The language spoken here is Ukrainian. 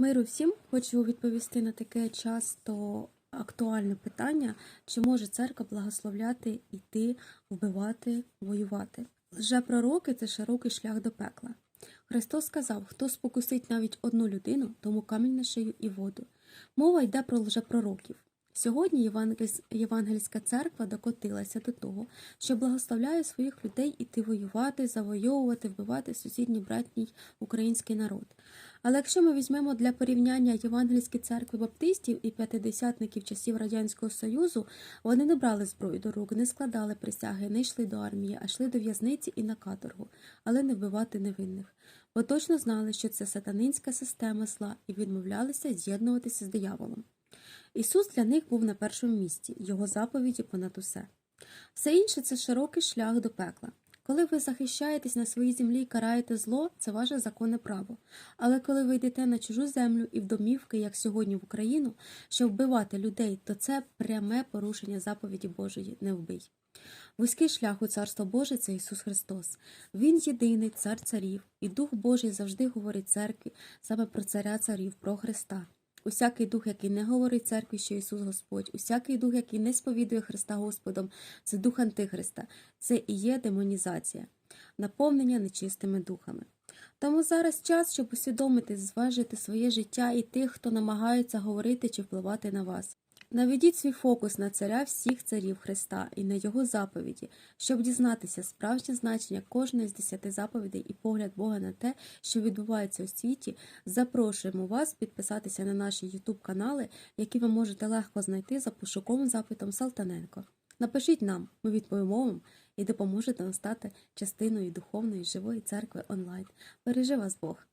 Миру всім хочу відповісти на таке часто актуальне питання, чи може церква благословляти йти, вбивати, воювати. Лжепророки це широкий шлях до пекла. Христос сказав: хто спокусить навіть одну людину, тому камінь на шию і воду. Мова йде про лжепророків. Сьогодні Євангельська церква докотилася до того, що благословляє своїх людей іти воювати, завойовувати, вбивати сусідній братній український народ. Але якщо ми візьмемо для порівняння Євангельські церкви баптистів і п'ятидесятників часів Радянського Союзу, вони не брали зброю до рук, не складали присяги, не йшли до армії, а йшли до в'язниці і на каторгу, але не вбивати невинних. Бо точно знали, що це сатанинська система зла і відмовлялися з'єднуватися з дияволом. Ісус для них був на першому місці, його заповіді понад усе. Все інше це широкий шлях до пекла. Коли ви захищаєтесь на своїй землі і караєте зло, це ваше законне право. Але коли ви йдете на чужу землю і в домівки, як сьогодні в Україну, щоб вбивати людей, то це пряме порушення заповіді Божої не вбий. Вузький шлях у Царство Боже це Ісус Христос. Він єдиний цар царів, і Дух Божий завжди говорить церкві саме про царя царів, про Христа. Усякий дух, який не говорить церкві, що Ісус Господь, усякий дух, який не сповідує Христа Господом, це дух Антихриста, це і є демонізація, наповнення нечистими духами. Тому зараз час, щоб усвідомити, зважити своє життя і тих, хто намагається говорити чи впливати на вас. Наведіть свій фокус на царя всіх царів Христа і на його заповіді, щоб дізнатися справжнє значення кожної з десяти заповідей і погляд Бога на те, що відбувається у світі. Запрошуємо вас підписатися на наші YouTube канали, які ви можете легко знайти за пошуковим запитом Салтаненко. Напишіть нам, ми відповімо вам і допоможете нам стати частиною духовної живої церкви онлайн. Бережи вас Бог!